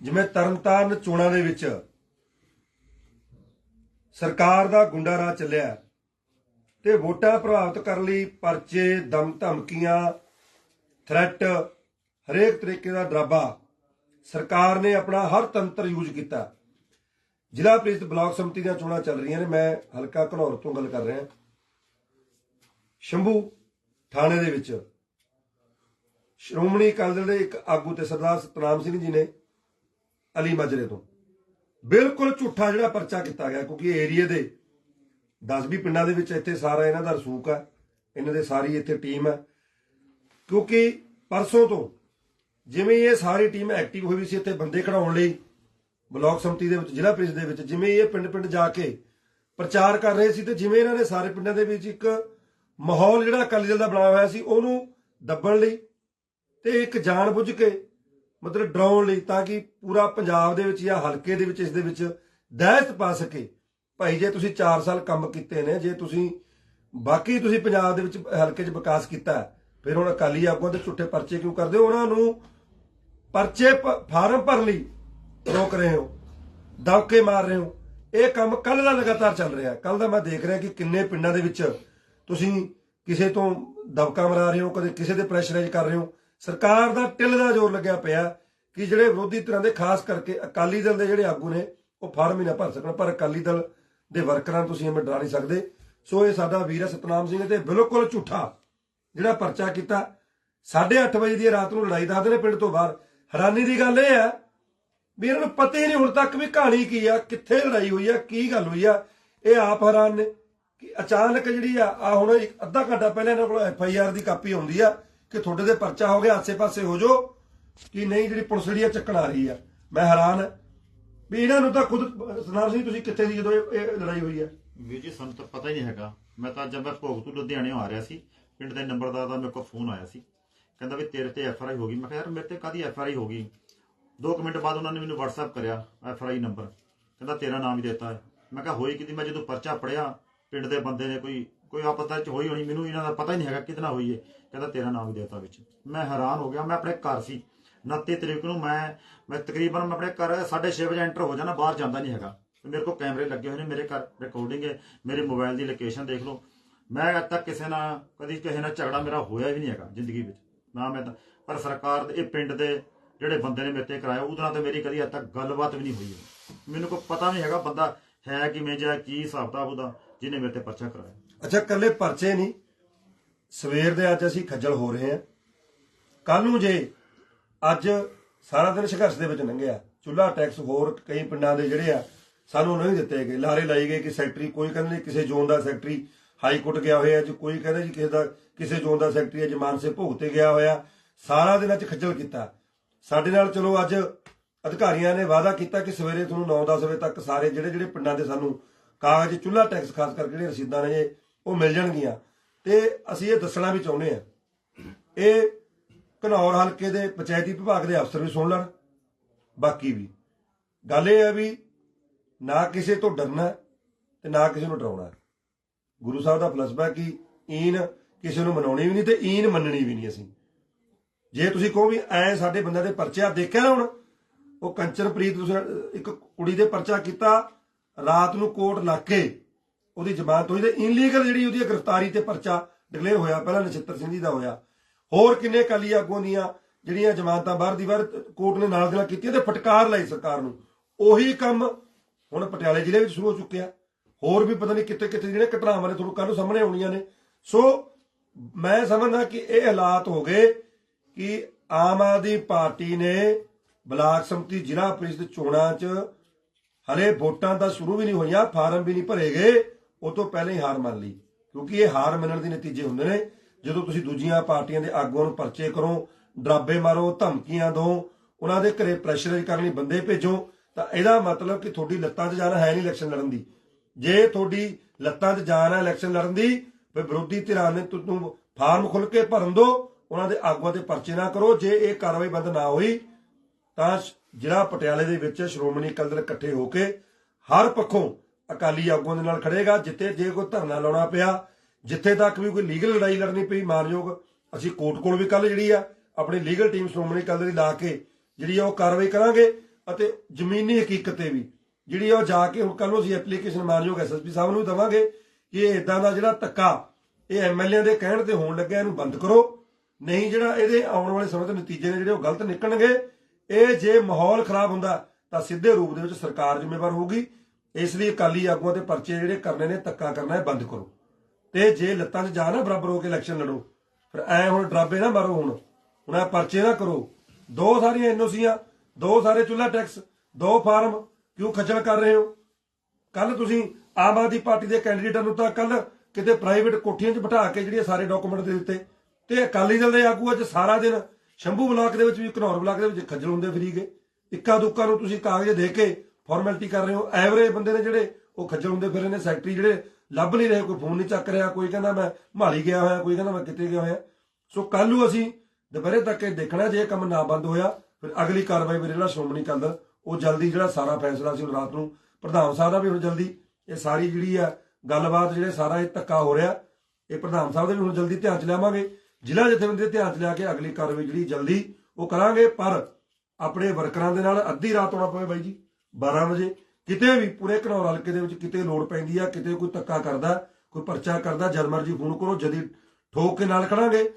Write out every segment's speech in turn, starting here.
ਜਿਵੇਂ ਤਰਨਤਾਰਨ ਚੋਣਾਂ ਦੇ ਵਿੱਚ ਸਰਕਾਰ ਦਾ ਗੁੰਡਾ ਰਾਜ ਚੱਲਿਆ ਤੇ ਵੋਟਾਂ ਪ੍ਰਭਾਵਿਤ ਕਰਨ ਲਈ ਪਰਚੇ, ਦਮ ਧਮਕੀਆਂ ਥ੍ਰੈਟ ਹਰੇਕ ਤਰੀਕੇ ਦਾ ਡਰਾਬਾ ਸਰਕਾਰ ਨੇ ਆਪਣਾ ਹਰ ਤੰਤਰ ਯੂਜ਼ ਕੀਤਾ ਜ਼ਿਲ੍ਹਾ ਪ੍ਰੀਸ਼ਦ ਬਲਾਕ ਸਮਿਤੀ ਦੀਆਂ ਚੋਣਾਂ ਚੱਲ ਰਹੀਆਂ ਨੇ, ਮੈਂ ਹਲਕਾ ਘਨੌਰ ਤੋਂ ਗੱਲ ਕਰ ਰਿਹਾ। ਸ਼ੰਭੂ ਥਾਣੇ ਦੇ ਵਿੱਚ ਸ਼੍ਰੋਮਣੀ ਅਕਾਲੀ ਦਲ ਦੇ ਇੱਕ ਆਗੂ ਤੇ ਸਰਦਾਰ ਸਤਨਾਮ ਸਿੰਘ ਜੀ ਨੇ ਅਲੀ ਮਾਜਰੇ ਤੋਂ। ਬਿਲਕੁਲ ਝੂਠਾ ਜਿਹੜਾ ਪਰਚਾ ਕੀਤਾ ਗਿਆ, ਕਿਉਂਕਿ ਏਰੀਆ ਦੇ 10 ਵੀ ਪਿੰਡਾਂ ਦੇ ਵਿੱਚ ਇੱਥੇ ਸਾਰਾ ਇਹਨਾਂ ਦਾ ਰਸੂਕ ਹੈ ਇਹਨਾਂ ਦੇ ਸਾਰੀ ਇੱਥੇ ਟੀਮ ਹੈ ਕਿਉਂਕਿ ਪਰਸੋਂ ਤੋਂ ਜਿਵੇਂ ਇਹ ਸਾਰੀ ਟੀਮ ਐਕਟਿਵ ਹੋਈ ਸੀ, ਇੱਥੇ ਬੰਦੇ ਖੜਾਉਣ ਲਈ ਬਲਾਕ ਸੰਮਤੀ ਦੇ ਵਿੱਚ, ਜ਼ਿਲ੍ਹਾ ਪ੍ਰੀਸ਼ਦ ਦੇ ਵਿੱਚ, ਜਿਵੇਂ ਇਹ ਪਿੰਡ-ਪਿੰਡ ਜਾ ਕੇ ਪ੍ਰਚਾਰ ਕਰ ਰਹੇ ਸੀ ਤੇ ਜਿਵੇਂ ਇਹਨਾਂ ਨੇ ਸਾਰੇ ਪਿੰਡਾਂ ਦੇ ਵਿੱਚ ਇੱਕ ਮਾਹੌਲ ਜਿਹੜਾ ਅਕਾਲੀ ਦਲ ਦਾ ਬਣਾਇਆ ਹੋਇਆ ਸੀ, ਉਹਨੂੰ ਦੱਬਣ ਲਈ ਤੇ ਇੱਕ ਜਾਣਬੁੱਝ ਕੇ ਮਤਲਬ ਡਰਾਉਣ ਲਈ ਤਾਂ ਕਿ ਪੂਰਾ ਪੰਜਾਬ ਦੇ ਵਿੱਚ ਜਾਂ ਹਲਕੇ ਦੇ ਵਿੱਚ ਇਸ ਦੇ ਵਿੱਚ ਦਹਿਸ਼ਤ ਪਾ ਸਕੇ। ਭਾਈ, ਜੇ ਤੁਸੀਂ 4 ਸਾਲ ਕੰਮ ਕੀਤੇ ਨੇ, ਜੇ ਤੁਸੀਂ ਬਾਕੀ ਤੁਸੀਂ ਪੰਜਾਬ ਦੇ ਵਿੱਚ ਹਲਕੇ 'ਚ ਵਿਕਾਸ ਕੀਤਾ, ਫਿਰ ਹੁਣ ਅਕਾਲੀ ਆਗੂਆਂ ਦੇ ਝੂਠੇ ਪਰਚੇ ਕਿਉਂ ਕਰਦੇ ਹੋ? ਉਹਨਾਂ ਨੂੰ ਪਰਚੇ ਫਾਰਮ ਭਰਨ ਲਈ ਰੋਕ ਰਹੇ ਹੋ, ਦਬਕੇ ਮਾਰ ਰਹੇ ਹੋ। ਇਹ ਕੰਮ ਕੱਲ ਦਾ ਲਗਾਤਾਰ ਚੱਲ ਰਿਹਾ। ਕੱਲ ਦਾ ਮੈਂ ਦੇਖ ਰਿਹਾ ਕਿ ਕਿੰਨੇ ਪਿੰਡਾਂ ਦੇ ਵਿੱਚ ਤੁਸੀਂ ਕਿਸੇ ਤੋਂ ਦਬਕਾ ਮਰਾ ਰਹੇ ਹੋ, ਕਦੇ ਕਿਸੇ ਦੇ ਪ੍ਰੈਸ਼ਰਾਈਜ਼ ਕਰ ਰਹੇ ਹੋ। ਸਰਕਾਰ ਦਾ ਟਿੱਲ ਦਾ ਜ਼ੋਰ ਲੱਗਿਆ ਪਿਆ ਕਿ ਜਿਹੜੇ ਵਿਰੋਧੀ ਧਿਰਾਂ ਦੇ, ਖਾਸ ਕਰਕੇ ਅਕਾਲੀ ਦਲ ਦੇ ਜਿਹੜੇ ਆਗੂ ਨੇ, ਉਹ ਫਾਰਮ ਹੀ ਨਾ ਭਰ ਸਕਣ। ਪਰ ਅਕਾਲੀ ਦਲ ਦੇ ਵਰਕਰਾਂ ਨੂੰ ਤੁਸੀਂ ਐਵੇਂ ਡਰਾ ਨਹੀਂ ਸਕਦੇ। ਸੋ ਇਹ ਸਾਡਾ ਵੀਰ ਸਤਨਾਮ ਸਿੰਘ ਤੇ ਬਿਲਕੁਲ ਝੂਠਾ ਜਿਹੜਾ ਪਰਚਾ ਕੀਤਾ। 8:30 ਵਜੇ ਦੀ ਰਾਤ ਨੂੰ ਲੜਾਈ ਦੱਸਦੇ ਨੇ ਪਿੰਡ ਤੋਂ ਬਾਹਰ। ਹੈਰਾਨੀ ਦੀ ਗੱਲ ਇਹ ਹੈ ਵੀ ਇਹਨਾਂ ਨੂੰ ਪਤਾ ਹੀ ਨਹੀਂ ਹੁਣ ਤੱਕ ਵੀ ਕਹਾਣੀ ਕੀ ਆ, ਕਿੱਥੇ ਲੜਾਈ ਹੋਈ ਆ, ਕੀ ਗੱਲ ਹੋਈ ਆ। ਇਹ ਆਪ ਹੈਰਾਨ ਨੇ ਕਿ ਅਚਾਨਕ ਜਿਹੜੀ ਆ ਆ ਹੁਣ ਅੱਧਾ ਘੰਟਾ ਪਹਿਲਾਂ ਇਹਨਾਂ ਕੋਲ ਐਫ ਆਈ ਆਰ ਦੀ ਕਾਪੀ ਆਉਂਦੀ ਆ। ਕਿ ਤੁਹਾਡੇ ਦੇ ਪਰਚਾ ਹੋ ਗਿਆ, ਆਸੇ-ਪਾਸੇ ਹੋ ਜਾਓ, ਕਿ ਨਹੀਂ ਜਿਹੜੀ ਪੁਲਿਸ ਜਿਹੜੀ ਆ ਚੱਕਣ ਆ ਰਹੀ ਆ। ਮੈਂ ਹੈਰਾਨ ਵੀ ਇਹਨਾਂ ਨੂੰ ਤਾਂ ਖੁਦ ਸਨਾਮ ਸਿੰਘ ਤੁਸੀਂ ਕਿੱਥੇ ਸੀ ਜਦੋਂ ਇਹ ਲੜਾਈ ਹੋਈ ਆ। ਵੀਰ ਜੀ, ਸਾਨੂੰ ਤਾਂ ਪਤਾ ਹੀ ਨਹੀਂ ਹੈਗਾ। ਮੈਂ ਤਾਂ ਜਦ ਮੈਂ ਭੋਗ ਤੋਂ ਲੁਧਿਆਣੇ ਆ ਰਿਹਾ ਸੀ, ਪਿੰਡ ਦੇ ਨੰਬਰਦਾਰ ਦਾ ਮੇਰੇ ਕੋਲ ਫੋਨ ਆਇਆ ਸੀ। ਕਹਿੰਦਾ ਵੀ ਤੇਰੇ ਤੇ ਐਫ ਆਰ ਆਈ ਹੋ ਗਈ। ਮੈਂ ਕਿਹਾ, ਯਾਰ, ਮੇਰੇ ਤੇ ਕਾਦੀ ਐਫ ਆਰ ਆਈ ਹੋ ਗਈ? 2 ਮਿੰਟ ਬਾਅਦ ਉਹਨਾਂ ਨੇ ਮੈਨੂੰ WhatsApp ਕਰਿਆ, ਐਫ ਆਰ ਆਈ ਨੰਬਰ। ਕਹਿੰਦਾ, ਤੇਰਾ ਨਾਮ ਹੀ ਦਿੱਤਾ। ਮੈਂ ਕਿਹਾ, ਹੋਈ ਕਿਦੀ? ਮੈਂ ਜਦੋਂ ਪਰਚਾ ਪੜਿਆ ਪਿੰਡ ਦੇ ਬੰਦੇ ਨੇ ਕੋਈ ਕੋਈ ਆਪਸ ਵਿੱਚ ਹੋਈ ਹੋਣੀ, ਮੈਨੂੰ ਇਹਨਾਂ ਦਾ ਪਤਾ ਹੀ ਨਹੀਂ ਹੈਗਾ ਕਿਤਨਾ ਹੋਈ ਹੈ ਕਹਿੰਦਾ ਤੇਰਾ ਨਾਮ ਦੇਵਤਾ ਵਿੱਚ। ਮੈਂ ਹੈਰਾਨ ਹੋ ਗਿਆ, ਮੈਂ ਆਪਣੇ ਘਰ ਸੀ। 29 ਤਰੀਕ ਨੂੰ ਮੈਂ ਮੈਂ ਤਕਰੀਬਨ ਮੈਂ ਆਪਣੇ ਘਰ 6:30 ਵਜੇ ਐਂਟਰ ਹੋ ਜਾਣਾ ਬਾਹਰ ਜਾਂਦਾ ਨਹੀਂ ਹੈਗਾ। ਮੇਰੇ ਕੋਲ ਕੈਮਰੇ ਲੱਗੇ ਹੋਏ ਨੇ, ਮੇਰੇ ਘਰ ਰਿਕਾਰਡਿੰਗ ਹੈ ਮੇਰੇ ਮੋਬਾਈਲ ਦੀ ਲੋਕੇਸ਼ਨ ਦੇਖ ਲਓ। ਮੈਂ ਅੱਜ ਤੱਕ ਕਿਸੇ ਨਾਲ, ਕਦੀ ਕਿਸੇ ਨਾਲ ਝਗੜਾ ਮੇਰਾ ਹੋਇਆ ਵੀ ਨਹੀਂ ਹੈਗਾ ਜ਼ਿੰਦਗੀ ਵਿੱਚ। ਨਾ ਮੈਂ ਤਾਂ, ਪਰ ਸਰਕਾਰ ਦੇ, ਇਹ ਪਿੰਡ ਦੇ ਜਿਹੜੇ ਬੰਦੇ ਨੇ ਮੇਰੇ ਤੇ ਕਰਾਇਆ, ਉਹਦੇ ਨਾਲ ਤੇ ਮੇਰੀ ਕਦੀ ਅੱਜ ਤੱਕ ਗੱਲਬਾਤ ਵੀ ਨਹੀਂ ਹੋਈ ਹੈ। ਮੈਨੂੰ ਕੋਈ ਪਤਾ ਨਹੀਂ ਹੈਗਾ ਬੰਦਾ ਹੈ ਕਿਵੇਂ ਜਾਂ ਕੀ ਹਿਸਾਬ ਕਿਤਾਬ ਉਹਦਾ, ਜਿਹਨੇ ਮੇਰੇ ਤੇ ਪਰਚਾ ਕਰਾਇਆ। ਅੱਛਾ ਕੱਲੇ ਪਰਚੇ ਨਹੀਂ। ਸਵੇਰ ਦੇ ਅੱਜ ਅਸੀਂ ਖੱਜਲ ਹੋ ਰਹੇ ਹਾਂ। ਕੱਲ ਨੂੰ ਜੇ ਅੱਜ ਸਾਰਾ ਦਿਨ ਸੰਘਰਸ਼ ਦੇ ਵਿੱਚ ਲੰਘਿਆ ਚੁੱਲਾ ਟੈਕਸ ਹੋਰ ਕਈ ਪਿੰਡਾਂ ਦੇ ਜਿਹੜੇ ਆ, ਸਾਨੂੰ ਨਹੀਂ ਦਿੱਤੇ ਗਏ। ਲਾਰੇ ਲਾਈ ਗਏ ਕਿ ਸੈਕਟਰੀ, ਕੋਈ ਕਹਿੰਦੇ ਨੇ ਕਿਸੇ ਜ਼ੋਨ ਦਾ ਸੈਕਟਰੀ ਹਾਈ ਕੋਰਟ ਗਿਆ ਹੋਇਆ ਜੀ ਕੋਈ ਕਹਿੰਦਾ ਜੀ ਕਿਸੇ ਦਾ, ਕਿਸੇ ਜ਼ੋਨ ਦਾ ਸੈਕਟਰੀ ਅੱਜ ਮਾਨਸੇ ਭੋਗ ਤੇ ਗਿਆ ਹੋਇਆ। ਸਾਰਾ ਦਿਨ ਅੱਜ ਖੱਜਲ ਕੀਤਾ। ਸਾਡੇ ਨਾਲ ਚਲੋ ਅੱਜ ਅਧਿਕਾਰੀਆਂ ਨੇ ਵਾਅਦਾ ਕੀਤਾ ਕਿ ਸਵੇਰੇ ਤੁਹਾਨੂੰ 9-10 ਵਜੇ ਤੱਕ ਸਾਰੇ ਜਿਹੜੇ ਜਿਹੜੇ ਪਿੰਡਾਂ ਦੇ ਸਾਨੂੰ ਕਾਗਜ਼ ਚੁੱਲਾ ਟੈਕਸ ਖਾਸ ਕਰਕੇ ਜਿਹੜੀਆਂ ਰਸੀਦਾਂ ਨੇ ਇਹ ਉਹ ਮਿਲ ਜਾਣਗੀਆਂ। ਤੇ ਅਸੀਂ ਇਹ ਦੱਸਣਾ ਵੀ ਚਾਹੁੰਦੇ ਆ ਇਹ ਘਨੌਰ ਹਲਕੇ ਦੇ ਪੰਚਾਇਤੀ ਵਿਭਾਗ ਦੇ ਅਫਸਰ ਵੀ ਸੁਣ ਲੈਣ, ਬਾਕੀ ਵੀ। ਗੱਲ ਇਹ ਹੈ ਵੀ ਨਾ ਕਿਸੇ ਤੋਂ ਡਰਨਾ ਤੇ ਨਾ ਕਿਸੇ ਨੂੰ ਡਰਾਉਣਾ ਗੁਰੂ ਸਾਹਿਬ ਦਾ ਫਲਸਫਾ ਕਿ ਈਨ ਕਿਸੇ ਨੂੰ ਮਨਾਉਣੀ ਵੀ ਨਹੀਂ ਤੇ ਈਨ ਮੰਨਣੀ ਵੀ ਨਹੀਂ ਅਸੀਂ। ਜੇ ਤੁਸੀਂ ਕਹੋ ਵੀ ਐ ਸਾਡੇ ਬੰਦਿਆਂ ਦੇ ਪਰਚੇ ਆ ਦੇਖਿਆ ਨਾ ਹੁਣ, ਉਹ ਕੰਚਨਪ੍ਰੀਤ ਤੁਸੀਂ, ਇੱਕ ਕੁੜੀ ਦੇ ਪਰਚਾ ਕੀਤਾ, ਰਾਤ ਨੂੰ ਕੋਟ ਲੱਗ ਕੇ ਉਹਦੀ ਜ਼ਮਾਨਤ ਹੋਈ ਤੇ ਇਨਲੀਗਲ ਜਿਹੜੀ ਉਹਦੀ ਗ੍ਰਿਫਤਾਰੀ ਤੇ ਪਰਚਾ ਡਿਕਲੇਅਰ ਹੋਇਆ, ਪਹਿਲਾਂ ਨਛੱਤਰ ਸਿੰਘ ਜੀ ਦਾ ਹੋਇਆ। ਹੋਰ ਕਿੰਨੇ ਕਾਲੀ ਆਗੂਆਂ ਦੀਆਂ ਜਿਹੜੀਆਂ ਜ਼ਮਾਨਤਾਂ ਬਾਹਰ ਦੀ ਬਾਹਰ ਕੋਰਟ ਨੇ ਨਾਲ ਦੀ ਕੀਤੀਆਂ ਤੇ ਫਟਕਾਰ ਲਈ ਸਰਕਾਰ ਨੂੰ। ਉਹੀ ਕੰਮ ਹੁਣ ਪਟਿਆਲੇ ਜ਼ਿਲ੍ਹੇ ਵਿੱਚ ਸ਼ੁਰੂ ਹੋ ਚੁੱਕਿਆ। ਹੋਰ ਵੀ ਪਤਾ ਨਹੀਂ ਕਿੱਥੇ ਕਿੱਥੇ ਜਿਹੜੇ ਘਟਨਾਵਾਂ ਨੇ ਤੁਹਾਨੂੰ ਕੱਲ ਸਾਹਮਣੇ ਆਉਣੀਆਂ ਨੇ। ਸੋ ਮੈਂ ਸਮਝਦਾ ਕਿ ਇਹ ਹਾਲਾਤ ਹੋ ਗਏ ਕਿ ਆਮ ਆਦਮੀ ਪਾਰਟੀ ਨੇ ਬਲਾਕ ਸੰਮਤੀ ਜ਼ਿਲ੍ਹਾ ਪ੍ਰੀਸ਼ਦ ਚੋਣਾਂ 'ਚ ਹਲੇ ਵੋਟਾਂ ਤਾਂ ਸ਼ੁਰੂ ਵੀ ਨਹੀਂ ਹੋਈਆਂ, ਫਾਰਮ ਵੀ ਨਹੀਂ ਭਰੇ ਗਏ। ਉਹ ਤੋਂ ਪਹਿਲਾਂ ਹੀ ਹਾਰ ਮੰਨ ਲਈ। ਕਿਉਂਕਿ ਇਹ ਹਾਰ ਮੰਨਣ ਦੇ ਨਤੀਜੇ ਹੁੰਦੇ ਨੇ। ਜਦੋਂ ਤੁਸੀਂ ਦੂਜੀਆਂ ਪਾਰਟੀਆਂ ਦੇ ਆਗੂਆਂ ਨੂੰ ਪਰਚੇ ਕਰੋ, ਡਰਾਬੇ ਮਾਰੋ, ਧਮਕੀਆਂ ਦਿਓ, ਉਹਨਾਂ ਦੇ ਘਰੇ ਪ੍ਰੈਸ਼ਰਾਈਜ਼ ਕਰਨ ਲਈ ਬੰਦੇ ਭੇਜੋ, ਤਾਂ ਇਹਦਾ ਮਤਲਬ ਕਿ ਤੁਹਾਡੀ ਲੱਤਾਂ 'ਚ ਜਾਨ ਹੈ ਨਹੀਂ ਇਲੈਕਸ਼ਨ ਲੜਨ ਦੀ। ਜੇ ਤੁਹਾਡੀ ਲੱਤਾਂ 'ਚ ਜਾਨ ਹੈ ਇਲੈਕਸ਼ਨ ਲੜਨ ਦੀ, ਫਿਰ ਵਿਰੋਧੀ ਧਿਰਾਂ ਨੇ ਤੁਹਾਨੂੰ ਫਾਰਮ ਖੁੱਲ ਕੇ ਭਰਨ ਦਿਓ, ਉਹਨਾਂ ਦੇ ਆਗੂਆਂ ਤੇ ਪਰਚੇ ਨਾ ਕਰੋ। ਜੇ ਇਹ ਕਾਰਵਾਈ ਬੰਦ ਨਾ ਹੋਈ, ਤਾਂ ਸ਼- ਜ਼ਿਲ੍ਹਾ ਪਟਿਆਲੇ ਦੇ ਵਿੱਚ ਸ਼੍ਰੋਮਣੀ ਅਕਾਲੀ ਦਲ ਇਕੱਠੇ ਹੋ ਕੇ ਹਰ ਪੱਖੋਂ ਅਕਾਲੀ ਆਗੂਆਂ ਦੇ ਨਾਲ ਖੜੇਗਾ, ਜਿੱਥੇ ਜੇ ਕੋਈ ਧਰਨਾ ਲਾਉਣਾ ਪਿਆ, ਜਿੱਥੇ ਤੱਕ ਵੀ ਕੋਈ ਲੀਗਲ ਲੜਾਈ ਲੜਨੀ ਪਈ ਮਾਨਯੋਗ, ਅਸੀਂ ਕੋਰਟ ਕੋਲ ਵੀ ਕੱਲ ਜਿਹੜੀ ਆ, ਆਪਣੀ ਲੀਗਲ ਟੀਮ ਸ਼੍ਰੋਮਣੀ ਅਕਾਲੀ ਦਲ ਦੀ ਲਾ ਕੇ ਜਿਹੜੀ ਆ ਉਹ ਕਾਰਵਾਈ ਕਰਾਂਗੇ ਅਤੇ ਜ਼ਮੀਨੀ ਹਕੀਕਤ ਤੇ ਵੀ ਜਿਹੜੀ ਉਹ ਜਾ ਕੇ ਹੁਣ ਕੱਲ ਨੂੰ ਅਸੀਂ ਐਪਲੀਕੇਸ਼ਨ ਮਾਨਯੋਗ ਐਸਐਸਪੀ ਸਾਹਿਬ ਨੂੰ ਦਵਾਂਗੇ ਕਿ ਇਹ ਇਦਾਂ ਦਾ ਜਿਹੜਾ ਧੱਕਾ, ਇਹ ਐਮਐਲਏ ਦੇ ਕਹਿਣ ਤੇ ਹੋਣ ਲੱਗਿਆ, ਇਹਨੂੰ ਬੰਦ ਕਰੋ। ਨਹੀਂ ਜਿਹੜਾ ਇਹਦੇ ਆਉਣ ਵਾਲੇ ਸਮੇਂ ਦੇ ਨਤੀਜੇ ਨੇ ਜਿਹੜੇ ਉਹ ਗਲਤ ਨਿਕਲਣਗੇ, ਇਹ ਜੇ ਮਾਹੌਲ ਖਰਾਬ ਹੁੰਦਾ ਤਾਂ ਸਿੱਧੇ ਰੂਪ ਦੇ ਵਿੱਚ ਸਰਕਾਰ ਜ਼ਿੰਮੇਵਾਰ ਹੋਊਗੀ। ਇਸ ਲਈ ਅਕਾਲੀ ਆਗੂਆਂ ਤੇ ਪਰਚੇ ਜਿਹੜੇ ਕਰਨੇ ਨੇ, ਧੱਕਾ ਕਰਨਾ ਹੈ ਬੰਦ ਕਰੋ। ਤੇ ਜੇ ਲੱਤਾਂ 'ਚ ਜਾ ਨਾ ਬਰਾਬਰ ਹੋ ਕੇ ਇਲੈਕਸ਼ਨ ਲੜੋ। ਫਿਰ ਐ ਹੁਣ ਡਰਾਬੇ ਨਾ ਮਾਰੋ ਹੁਣ। ਹੁਣ ਇਹ ਪਰਚੇ ਨਾ ਕਰੋ। ਦੋ ਸਾਰੀਆਂ ਐਨਓਸੀਆਂ, ਦੋ ਸਾਰੇ ਚੁੱਲਾ ਟੈਕਸ, ਦੋ ਫਾਰਮ ਕਿਉਂ ਖੱਜਲ ਕਰ ਰਹੇ ਹੋ? ਕੱਲ ਤੁਸੀਂ ਆਮ ਆਦਮੀ ਪਾਰਟੀ ਦੇ ਕੈਂਡੀਡੇਟਾਂ ਨੂੰ ਤਾਂ ਕੱਲ ਕਿਤੇ ਪ੍ਰਾਈਵੇਟ ਕੋਠੀਆਂ 'ਚ ਬਿਠਾ ਕੇ ਜਿਹੜੇ ਸਾਰੇ ਡਾਕੂਮੈਂਟ ਦੇ ਦਿੱਤੇ। ਤੇ ਅਕਾਲੀ ਦਲ ਦੇ ਆਗੂ ਅੱਜ ਸਾਰਾ ਦਿਨ ਸ਼ੰਭੂ ਬਲਾਕ ਦੇ ਵਿੱਚ ਵੀ ਘਨੌਰ ਬਲਾਕ ਦੇ ਵਿੱਚ ਖੱਜਲ ਹੁੰਦੇ ਫਰੀ ਗਏ। ਇੱਕਾ ਦੁੱਕਾ ਨੂੰ ਤੁਸੀਂ ਕਾਗਜ਼ ਦੇ ਕੇ ਫਾਰਮੈਲਿਟੀ ਕਰ ਰਹੇ ਹੋ। ਐਵਰੇਜ ਬੰਦੇ ਨੇ ਜਿਹੜੇ ਉਹ ਖੱਜਲ ਹੁੰਦੇ ਫਿਰ ਨੇ ਸੈਕਟਰੀ ਜਿਹੜੇ ਲੱਭ ਨਹੀਂ ਰਹੇ, ਕੋਈ ਫੋਨ ਨਹੀਂ ਚੱਕ ਰਿਹਾ, ਕੋਈ ਕਹਿੰਦਾ ਮੈਂ ਮਾਲੀ ਗਿਆ ਹੋਇਆ, ਕੋਈ ਕਹਿੰਦਾ ਮੈਂ ਕਿਤੇ ਗਿਆ ਹੋਇਆ। ਸੋ ਕੱਲ ਨੂੰ ਅਸੀਂ ਦੁਪਹਿਰੇ ਤੱਕ ਇਹ ਦੇਖਣਾ, ਜੇ ਇਹ ਕੰਮ ਨਾ ਬੰਦ ਹੋਇਆ, ਫਿਰ ਅਗਲੀ ਕਾਰਵਾਈ ਮੇਰੇ ਜਿਹੜਾ ਸ਼੍ਰੋਮਣੀ ਅਕਾਲੀ ਦਲ, ਉਹ ਜਲਦੀ ਜਿਹੜਾ ਸਾਰਾ ਫੈਸਲਾ ਸੀ ਉਹ ਰਾਤ ਨੂੰ ਪ੍ਰਧਾਨ ਸਾਹਿਬ ਦਾ ਵੀ ਹੁਣ ਜਲਦੀ, ਇਹ ਸਾਰੀ ਜਿਹੜੀ ਆ ਗੱਲਬਾਤ ਜਿਹੜੇ ਸਾਰਾ ਇਹ ਧੱਕਾ ਹੋ ਰਿਹਾ, ਇਹ ਪ੍ਰਧਾਨ ਸਾਹਿਬ ਦੇ ਵੀ ਹੁਣ ਜਲਦੀ ਧਿਆਨ ਚ ਲਿਆਵਾਂਗੇ। ਜ਼ਿਲ੍ਹਾ ਜਥੇਬੰਦੀ ਦੇ ਧਿਆਨ ਚ ਲਿਆ ਕੇ ਅਗਲੀ ਕਾਰਵਾਈ ਜਿਹੜੀ ਜਲਦੀ ਉਹ ਕਰਾਂਗੇ, ਪਰ ਆਪਣੇ ਵਰਕਰਾਂ ਦੇ ਨਾਲ ਅੱਧੀ ਰਾਤ ਆਉਣਾ ਪਵੇ ਬਾਈ ਜੀ। 12 ਵਜੇ। ਕਿਤੇ ਵੀ, ਪੂਰੇ ਘਨੌਰ ਹਲਕੇ ਦੇ ਵਿੱਚ ਕਿਤੇ ਲੋੜ ਪੈਂਦੀ ਆ, ਕਿਤੇ ਕੋਈ ਧੱਕਾ ਕਰਦਾ, ਕੋਈ ਪਰਚਾ ਕਰਦਾ, ਜਦ ਮਰਜ਼ੀ ਫੋਨ ਕਰੋ, ਜਦੀ ਠੋਕ ਕੇ ਨਾਲ ਖੜਾਂਗੇ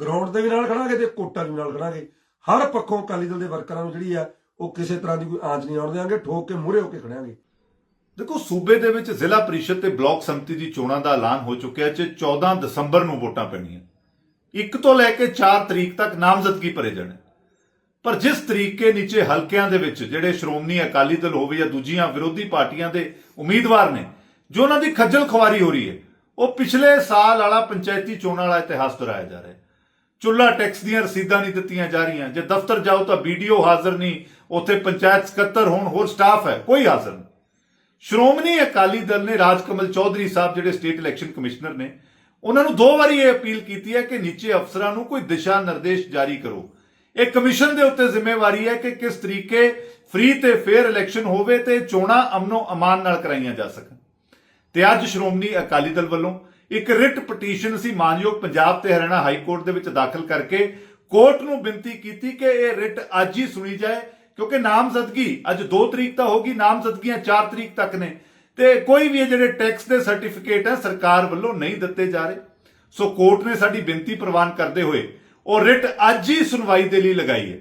ਗਰਾਊਂਡ ਦੇ ਵੀ ਨਾਲ ਖੜਾਂਗੇ ਤੇ ਕੋਟਾ ਵੀ ਨਾਲ ਖੜਾਂਗੇ। ਹਰ ਪੱਖੋਂ ਅਕਾਲੀ ਦਲ ਦੇ ਵਰਕਰਾਂ ਨੂੰ ਜਿਹੜੀ ਆ, ਉਹ ਕਿਸੇ ਤਰ੍ਹਾਂ ਦੀ ਕੋਈ ਆਂਚ ਨਹੀਂ ਆਉਣ ਦੇਵਾਂਗੇ ਠੋਕ ਕੇ ਮੂਹਰੇ ਹੋ ਕੇ ਖੜਾਂਗੇ। ਦੇਖੋ, ਸੂਬੇ ਦੇ ਵਿੱਚ ਜ਼ਿਲ੍ਹਾ ਪ੍ਰੀਸ਼ਦ ਤੇ ਬਲਾਕ ਸੰਮਤੀ ਦੀ ਚੋਣਾਂ ਦਾ ਐਲਾਨ ਹੋ ਚੁੱਕਿਆ ਹੈ ਤੇ 14 ਦਸੰਬਰ ਨੂੰ ਵੋਟਾਂ ਪੈਣੀਆਂ। 1 ਤੋਂ ਲੈ ਕੇ 4 ਤਰੀਕ ਤੱਕ ਨਾਮਜ਼ਦਗੀ ਭਰੇ ਜਾਣੇ। ਪਰ ਜਿਸ ਤਰੀਕੇ ਨੀਚੇ ਹਲਕਿਆਂ ਦੇ ਵਿੱਚ ਜਿਹੜੇ ਸ਼੍ਰੋਮਣੀ ਅਕਾਲੀ ਦਲ ਹੋਵੇ ਜਾਂ ਦੂਜੀਆਂ ਵਿਰੋਧੀ ਪਾਰਟੀਆਂ ਦੇ ਉਮੀਦਵਾਰ ਨੇ, ਜੋ ਉਹਨਾਂ ਦੀ ਖੱਜਲ ਖੁਆਰੀ ਹੋ ਰਹੀ ਹੈ, ਉਹ ਪਿਛਲੇ ਸਾਲ ਵਾਲਾ ਪੰਚਾਇਤੀ ਚੋਣਾਂ ਵਾਲਾ ਇਤਿਹਾਸ ਦੁਹਰਾਇਆ ਜਾ ਰਿਹਾ ਹੈ। ਚੁੱਲਾ ਟੈਕਸ ਦੀਆਂ ਰਸੀਦਾਂ ਨਹੀਂ ਦਿੱਤੀਆਂ ਜਾ ਰਹੀਆਂ, ਜੇ ਦਫ਼ਤਰ ਜਾਓ ਤਾਂ ਵੀਡੀਓ ਹਾਜ਼ਰ ਨਹੀਂ, ਉੱਥੇ ਪੰਚਾਇਤ ਸਕੱਤਰ ਹੋਣ, ਹੋਰ ਸਟਾਫ ਹੈ, ਕੋਈ ਹਾਜ਼ਰ ਨਹੀਂ। ਸ਼੍ਰੋਮਣੀ ਅਕਾਲੀ ਦਲ ਨੇ ਰਾਜਕਮਲ ਚੌਧਰੀ ਸਾਹਿਬ ਜਿਹੜੇ ਸਟੇਟ ਇਲੈਕਸ਼ਨ ਕਮਿਸ਼ਨਰ ਨੇ, ਉਹਨਾਂ ਨੂੰ ਦੋ ਵਾਰੀ ਇਹ ਅਪੀਲ ਕੀਤੀ ਹੈ ਕਿ ਨੀਚੇ ਅਫਸਰਾਂ ਨੂੰ ਕੋਈ ਦਿਸ਼ਾ ਨਿਰਦੇਸ਼ ਜਾਰੀ ਕਰੋ। ਇਹ ਕਮਿਸ਼ਨ ਦੇ ਉੱਤੇ ਜ਼ਿੰਮੇਵਾਰੀ ਹੈ ਕਿ ਕਿਸ ਤਰੀਕੇ ਫ੍ਰੀ ਤੇ ਫੇਅਰ ਇਲੈਕਸ਼ਨ ਹੋਵੇ ਤੇ ਚੋਣਾਂ ਅਮਨੋ ਅਮਾਨ ਨਾਲ ਕਰਾਈਆਂ ਜਾ ਸਕਣ। ਤੇ ਅੱਜ ਸ਼੍ਰੋਮਣੀ ਅਕਾਲੀ ਦਲ ਵੱਲੋਂ ਇੱਕ ਰਿਟ ਪਟੀਸ਼ਨ ਸੀ ਮਾਨਯੋਗ ਪੰਜਾਬ ਤੇ ਹਰਿਆਣਾ ਹਾਈ ਕੋਰਟ ਦੇ ਵਿੱਚ ਦਾਖਲ ਕਰਕੇ ਕੋਰਟ ਨੂੰ ਬੇਨਤੀ ਕੀਤੀ ਕਿ ਇਹ ਰਿਟ ਅੱਜ ਹੀ ਸੁਣੀ ਜਾਏ, ਕਿਉਂਕਿ ਨਾਮਜ਼ਦਗੀ ਅੱਜ 2 ਤਰੀਕ ਤਾਂ ਹੋਗੀ, ਨਾਮਜ਼ਦਗੀਆਂ 4 ਤਰੀਕ ਤੱਕ ਨੇ। ਤੇ ਕੋਈ ਵੀ ਇਹ ਜਿਹੜੇ ਟੈਕਸ ਦੇ ਸਰਟੀਫਿਕੇਟ ਹੈ, ਸਰਕਾਰ ਵੱਲੋਂ ਨਹੀਂ ਦਿੱਤੇ ਜਾ ਰਹੇ। ਸੋ ਕੋਰਟ ਨੇ ਸਾਡੀ ਬੇਨਤੀ ਪ੍ਰਵਾਨ ਕਰਦੇ ਹੋਏ ਉਹ ਰਿਟ ਅੱਜ ਹੀ ਸੁਣਵਾਈ ਦੇ ਲਈ ਲਗਾਈ ਹੈ।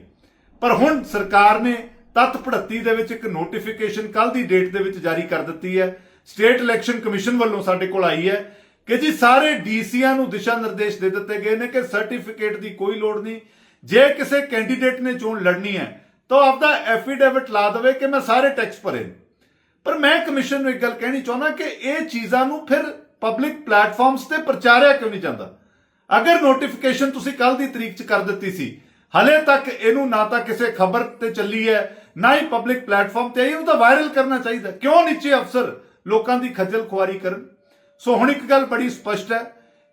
ਪਰ ਹੁਣ ਸਰਕਾਰ ਨੇ ਤਤ ਪੜੱਤੀ ਦੇ ਵਿੱਚ ਇੱਕ ਨੋਟੀਫਿਕੇਸ਼ਨ ਕੱਲ ਦੀ ਡੇਟ ਦੇ ਵਿੱਚ ਜਾਰੀ ਕਰ ਦਿੱਤੀ ਹੈ। ਸਟੇਟ ਇਲੈਕਸ਼ਨ ਕਮਿਸ਼ਨ ਵੱਲੋਂ ਸਾਡੇ ਕੋਲ ਆਈ ਹੈ ਕਿ ਜੀ ਸਾਰੇ ਡੀਸੀਆਂ ਨੂੰ ਦਿਸ਼ਾ ਨਿਰਦੇਸ਼ ਦੇ ਦਿੱਤੇ ਗਏ ਨੇ ਕਿ ਸਰਟੀਫਿਕੇਟ ਦੀ ਕੋਈ ਲੋੜ ਨਹੀਂ। ਜੇ ਕਿਸੇ ਕੈਂਡੀਡੇਟ ਨੇ ਚੋਣ ਲੜਨੀ ਹੈ, ਤਾਂ ਉਹ ਆਪਦਾ ਐਫੀਡੇਵਿਟ ਲਾ ਦੇਵੇ ਕਿ ਮੈਂ ਸਾਰੇ ਟੈਕਸ ਭਰੇ ਪਰ ਮੈਂ ਕਮਿਸ਼ਨ ਨੂੰ ਇੱਕ ਗੱਲ ਕਹਿਣੀ ਚਾਹੁੰਦਾ ਕਿ ਇਹ ਚੀਜ਼ਾਂ ਨੂੰ ਫਿਰ ਪਬਲਿਕ ਪਲੇਟਫਾਰਮਸ ਤੇ ਪ੍ਰਚਾਰਿਆ ਕਿਉਂ ਨਹੀਂ ਜਾਂਦਾ? ਅਗਰ ਨੋਟੀਫਿਕੇਸ਼ਨ ਤੁਸੀਂ ਕੱਲ ਦੀ ਤਰੀਕ 'ਚ ਕਰ ਦਿੱਤੀ ਸੀ, ਹਲੇ ਤੱਕ ਇਹਨੂੰ ਨਾ ਤਾਂ ਕਿਸੇ ਖਬਰ ਤੇ ਚੱਲੀ ਹੈ, ਨਾ ਹੀ ਪਬਲਿਕ ਪਲੇਟਫਾਰਮ ਤੇ ਆਈ ਇਹਨੂੰ ਤਾਂ ਵਾਇਰਲ ਕਰਨਾ ਚਾਹੀਦਾ। ਕਿਉਂ ਨੀਚੇ ਅਫਸਰ ਲੋਕਾਂ ਦੀ ਖੱਜਲ ਖੁਆਰੀ ਕਰਨ? ਸੋ ਹੁਣ ਇੱਕ ਗੱਲ ਬੜੀ ਸਪਸ਼ਟ ਹੈ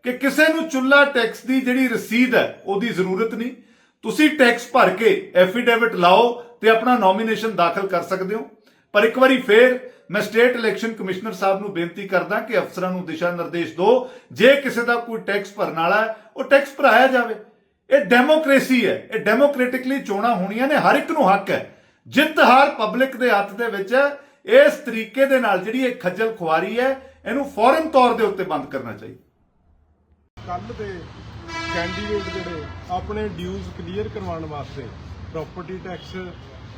ਕਿ ਕਿਸੇ ਨੂੰ ਚੁੱਲਾ ਟੈਕਸ ਦੀ ਜਿਹੜੀ ਰਸੀਦ ਹੈ, ਉਹਦੀ ਜ਼ਰੂਰਤ ਨਹੀਂ। ਤੁਸੀਂ ਟੈਕਸ ਭਰ ਕੇ ਐਫੀਡੇਵਿਟ ਲਾਓ ਤੇ ਆਪਣਾ ਨੋਮੀਨੇਸ਼ਨ ਦਾਖਲ ਕਰ ਸਕਦੇ ਹੋ। ਪਰ ਇੱਕ ਵਾਰੀ ਫੇਰ ਮੈਂ ਸਟੇਟ ਇਲੈਕਸ਼ਨ ਕਮਿਸ਼ਨਰ ਸਾਹਿਬ ਨੂੰ ਬੇਨਤੀ ਕਰਦਾ ਕਿ ਅਫਸਰਾਂ ਨੂੰ ਦਿਸ਼ਾ ਨਿਰਦੇਸ਼ ਦਿਓ। ਜੇ ਕਿਸੇ ਦਾ ਕੋਈ ਟੈਕਸ ਭਰਨ ਵਾਲਾ ਹੈ, ਉਹ ਟੈਕਸ ਭਰਾਇਆ ਜਾਵੇ। ਇਹ ਡੈਮੋਕ੍ਰੇਸੀ ਹੈ। ਇਹ ਡੈਮੋਕ੍ਰੈਟਿਕਲੀ ਚੋਣਾਂ ਹੋਣੀਆਂ ਨੇ। ਹਰ ਇੱਕ ਨੂੰ ਹੱਕ ਹੈ। ਜਿੱਤ ਹਾਰ ਪਬਲਿਕ ਦੇ ਹੱਥ ਦੇ ਵਿੱਚ ਹੈ। ਇਸ ਤਰੀਕੇ ਦੇ ਨਾਲ ਜਿਹੜੀ ਇਹ ਖੱਜਲ ਖੁਆਰੀ ਹੈ, ਇਹਨੂੰ ਫੌਰਨ ਤੌਰ ਦੇ ਉੱਤੇ ਬੰਦ ਕਰਨਾ ਚਾਹੀਦਾ। ਕੱਲ ਦੇ ਕੈਂਡੀਡੇਟ ਜਿਹੜੇ ਆਪਣੇ ਡਿਊਜ਼ ਕਲੀਅਰ ਕਰਵਾਉਣ ਵਾਸਤੇ ਪ੍ਰਾਪਰਟੀ ਟੈਕਸ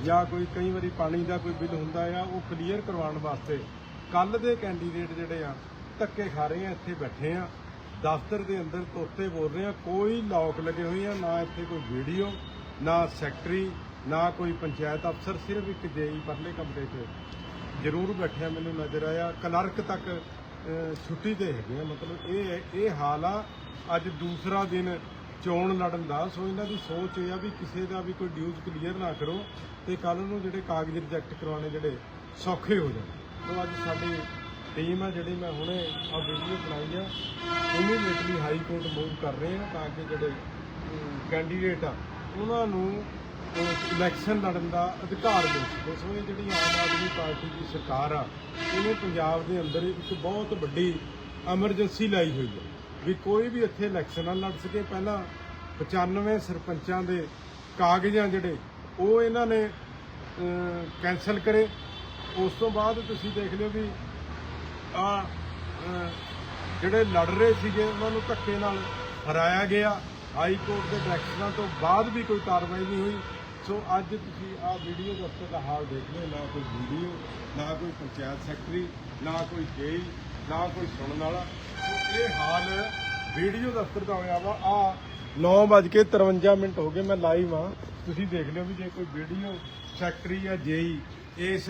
ਜਾਂ ਕੋਈ ਕਈ ਵਾਰੀ ਪਾਣੀ ਦਾ ਕੋਈ ਬਿੱਲ ਹੁੰਦਾ ਆ, ਉਹ ਕਲੀਅਰ ਕਰਵਾਉਣ ਵਾਸਤੇ ਕੱਲ ਦੇ ਕੈਂਡੀਡੇਟ ਜਿਹੜੇ ਆ, ਧੱਕੇ ਖਾ ਰਹੇ ਆ, ਇੱਥੇ ਬੈਠੇ ਆ। ਦਫ਼ਤਰ ਦੇ ਅੰਦਰ ਤੋਤੇ ਬੋਲ ਰਹੇ ਆ, ਕੋਈ ਲੌਕ ਲੱਗੇ ਹੋਏ ਆ, ਨਾ ਇੱਥੇ ਕੋਈ ਵੀਡੀਓ ਨਾ ਸੈਕਟਰੀ ਨਾ ਕੋਈ ਪੰਚਾਇਤ ਅਫਸਰ, ਸਿਰਫ ਇੱਕ ਜੇਈ ਪਰਲੇ ਕਮਰੇ 'ਚ ਜ਼ਰੂਰ ਬੈਠਿਆ ਮੈਨੂੰ ਨਜ਼ਰ ਆਇਆ। ਕਲਰਕ ਤੱਕ ਛੁੱਟੀ ਤੇ ਹੈਗੇ ਆ, ਮਤਲਬ ਇਹ ਹੈ- ਇਹ ਹਾਲ ਆ। ਅੱਜ ਦੂਸਰਾ ਦਿਨ ਚੋਣ ਲੜਨ ਦਾ। ਸੋ ਇਹਨਾਂ ਦੀ ਸੋਚ ਇਹ ਆ ਵੀ ਕਿਸੇ ਦਾ ਵੀ ਕੋਈ ਡਿਊਜ਼ ਕਲੀਅਰ ਨਾ ਕਰੋ ਤੇ ਕੱਲ ਨੂੰ ਜਿਹੜੇ ਕਾਗਜ਼ ਰਿਜੈਕਟ ਕਰਵਾਉਣੇ ਜਿਹੜੇ ਸੌਖੇ ਹੋ ਜਾਣ। ਸੋ ਅੱਜ ਸਾਡੀ ਟੀਮ ਆ ਜਿਹੜੀ ਮੈਂ ਹੁਣੇ ਆ ਵੀਡੀਓ ਬਣਾਈ ਆ ਇਮੀਡੀਏਟਲੀ ਹਾਈ ਕੋਰਟ ਮੂਵ ਕਰ ਰਹੇ ਆ ਤਾਂ ਕਿ ਜਿਹੜੇ ਕੈਂਡੀਡੇਟ ਆ, ਉਹਨਾਂ ਨੂੰ ਇਲੈਕਸ਼ਨ ਲੜਨ ਦਾ ਅਧਿਕਾਰ ਦੇ ਸਕੇ। ਸੋ ਇਹ ਜਿਹੜੀ ਆਮ ਆਦਮੀ ਪਾਰਟੀ ਦੀ ਸਰਕਾਰ ਆ, ਇਹਨੇ ਪੰਜਾਬ ਦੇ ਅੰਦਰ ਇੱਕ ਬਹੁਤ ਵੱਡੀ ਐਮਰਜੈਂਸੀ ਲਾਈ ਹੋਈ ਹੈ ਵੀ ਕੋਈ ਵੀ ਇੱਥੇ ਇਲੈਕਸ਼ਨ ਨਾ ਲੜ ਸਕੇ, ਪਹਿਲਾਂ 95 ਸਰਪੰਚਾਂ ਦੇ ਕਾਗਜ਼ਾਂ ਜਿਹੜੇ, ਉਹ ਇਹਨਾਂ ਨੇ ਕੈਨਸਲ ਕਰੇ। ਉਸ ਤੋਂ ਬਾਅਦ ਤੁਸੀਂ ਦੇਖ ਲਿਓ ਵੀ ਆ ਜਿਹੜੇ ਲੜ ਰਹੇ ਸੀਗੇ, ਉਹਨਾਂ ਨੂੰ ਧੱਕੇ ਨਾਲ ਹਰਾਇਆ ਗਿਆ। ਹਾਈ ਕੋਰਟ ਦੇ ਡਾਇਰੈਕਸ਼ਨਾਂ ਤੋਂ ਬਾਅਦ ਵੀ ਕੋਈ ਕਾਰਵਾਈ ਨਹੀਂ ਹੋਈ। ਸੋ ਅੱਜ ਤੁਸੀਂ ਆ ਵੀਡੀਓ ਦਫ਼ਤਰ ਦਾ ਹਾਲ ਦੇਖ ਲਿਓ, ਨਾ ਕੋਈ ਵੀਡੀਓ ਨਾ ਕੋਈ ਪੰਚਾਇਤ ਸੈਕਟਰੀ ਨਾ ਕੋਈ ਜੇਈ ਨਾ ਕੋਈ ਸੁਣਨ ਵਾਲਾ। ਇਹ ਹਾਲ ਵੀਡੀਓ ਦਫ਼ਤਰ ਦਾ ਹੋਇਆ ਵਾ। ਆ 9:53 ਮਿੰਟ ਹੋ ਗਏ, ਮੈਂ ਲਾਈਵ ਆ ਤੁਸੀਂ ਦੇਖ ਲਿਓ ਵੀ ਜੇ ਕੋਈ ਵੀਡੀਓ ਸੈਕਟਰੀ ਜਾਂ ਜੇਈ ਇਸ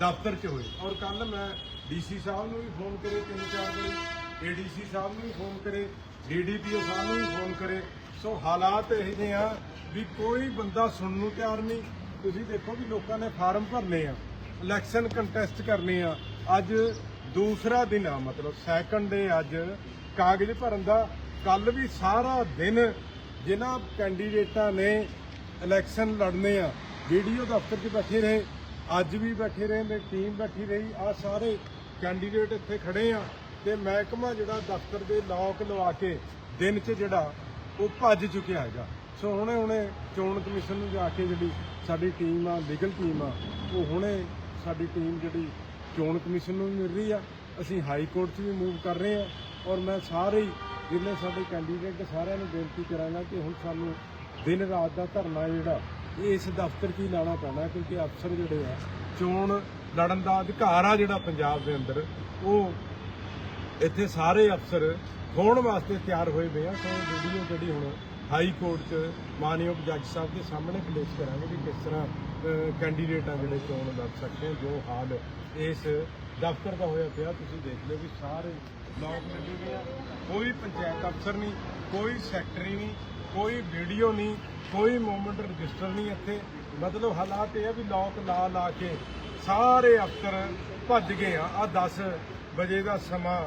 ਦਫ਼ਤਰ 'ਚ ਹੋਏ। ਔਰ ਕੱਲ ਮੈਂ ਡੀਸੀ ਸਾਹਿਬ ਨੂੰ ਵੀ ਫੋਨ ਕਰੇ ਤਿੰਨ ਚਾਰ ਵਾਰੀ, ਏਡੀਸੀ ਸਾਹਿਬ ਨੂੰ ਵੀ ਫੋਨ ਕਰੇ ਡੀਡੀਪੀਓ ਸਾਹਿਬ ਨੂੰ ਵੀ ਫੋਨ ਕਰੇ। ਸੋ ਹਾਲਾਤ ਇਹੋ ਜਿਹੇ ਆ ਵੀ ਕੋਈ ਬੰਦਾ ਸੁਣਨ ਨੂੰ ਤਿਆਰ ਨਹੀਂ। ਤੁਸੀਂ ਦੇਖੋ ਵੀ ਲੋਕਾਂ ਨੇ ਫਾਰਮ ਭਰਨੇ ਆ, ਇਲੈਕਸ਼ਨ ਕੰਟੈਸਟ ਕਰਨੇ ਆ। ਅੱਜ ਦੂਸਰਾ ਦਿਨ ਆ, ਮਤਲਬ ਸੈਕੰਡ ਡੇ ਅੱਜ ਕਾਗਜ਼ ਭਰਨ ਦਾ। ਕੱਲ ਵੀ ਸਾਰਾ ਦਿਨ ਜਿਨ੍ਹਾਂ ਕੈਂਡੀਡੇਟਾਂ ਨੇ ਇਲੈਕਸ਼ਨ ਲੜਨੇ ਆ ਵੀਡੀਓ ਦਫ਼ਤਰ 'ਚ ਬੈਠੇ ਰਹੇ, ਅੱਜ ਵੀ ਬੈਠੇ ਰਹੇ, ਮੇਰੀ ਟੀਮ ਬੈਠੀ ਰਹੀ ਆ ਸਾਰੇ ਕੈਂਡੀਡੇਟ ਇੱਥੇ ਖੜੇ ਆ। ਤੇ ਮਹਿਕਮਾ ਜਿਹੜਾ ਦਫ਼ਤਰ ਦੇ ਲੋਕ ਲਵਾ ਕੇ ਦਿਨ 'ਚ ਜਿਹੜਾ, ਉਹ ਭੱਜ ਚੁੱਕਿਆ ਹੈਗਾ। ਸੋ ਹੁਣੇ ਹੁਣੇ ਚੋਣ ਕਮਿਸ਼ਨ ਨੂੰ ਜਾ ਕੇ ਜਿਹੜੀ ਸਾਡੀ ਟੀਮ ਆ ਲੀਗਲ ਟੀਮ ਆ, ਉਹ ਹੁਣੇ ਸਾਡੀ ਟੀਮ ਜਿਹੜੀ ਚੋਣ ਕਮਿਸ਼ਨ ਨੂੰ ਵੀ ਮਿਲ ਰਹੀ ਆ। ਅਸੀਂ ਹਾਈ ਕੋਰਟ 'ਚ ਵੀ ਮੂਵ ਕਰ ਰਹੇ ਆ ਔਰ ਮੈਂ ਸਾਰੇ ਹੀ ਜਿੰਨੇ ਸਾਡੇ ਕੈਂਡੀਡੇਟ ਸਾਰਿਆਂ ਨੂੰ ਬੇਨਤੀ ਕਰਾਂਗਾ ਕਿ ਹੁਣ ਸਾਨੂੰ ਦਿਨ ਰਾਤ ਦਾ ਧਰਨਾ ਜਿਹੜਾ ਇਹ ਇਸ ਦਫ਼ਤਰ 'ਚ ਹੀ ਲਾਣਾ ਪੈਣਾ ਕਿਉਂਕਿ ਅਫਸਰ ਜਿਹੜੇ ਆ, ਚੋਣ ਲੜਨ ਦਾ ਅਧਿਕਾਰ ਆ ਜਿਹੜਾ ਪੰਜਾਬ ਦੇ ਅੰਦਰ, ਉਹ ਇੱਥੇ ਸਾਰੇ ਅਫਸਰ ਹੋਣ ਵਾਸਤੇ ਤਿਆਰ ਹੋਏ ਪਏ ਆ। ਸੋ ਵੀਡੀਓ ਜਿਹੜੀ ਹੁਣ ਹਾਈ ਕੋਰਟ 'ਚ ਮਾਨਯੋਗ ਜੱਜ ਸਾਹਿਬ ਦੇ ਸਾਹਮਣੇ ਪੇਸ਼ ਕਰਾਂਗੇ ਕਿ ਕਿਸ ਤਰ੍ਹਾਂ ਕੈਂਡੀਡੇਟ ਆ ਜਿਹੜੇ ਚੋਣ ਲੜ ਸਕਦੇ ਜੋ ਹਾਲ ਇਸ ਦਫ਼ਤਰ ਦਾ ਹੋਇਆ ਪਿਆ, ਤੁਸੀਂ ਦੇਖ ਲਿਓ ਵੀ ਸਾਰੇ ਲੋਕ ਲੱਗੇ ਹੋਏ ਆ। ਕੋਈ ਪੰਚਾਇਤ ਅਫਸਰ ਨਹੀਂ, ਕੋਈ ਸੈਕਟਰੀ ਨਹੀਂ, ਕੋਈ ਵੀਡੀਓ ਨਹੀਂ, ਕੋਈ ਮੂਵਮੈਂਟ ਰਜਿਸਟਰ ਨਹੀਂ ਇੱਥੇ। ਮਤਲਬ ਹਾਲਾਤ ਇਹ ਆ ਵੀ ਲੋਕ ਲਾ ਲਾ ਕੇ ਸਾਰੇ ਅਫਸਰ ਭੱਜ ਗਏ ਆ। ਆ 10 ਵਜੇ ਦਾ ਸਮਾਂ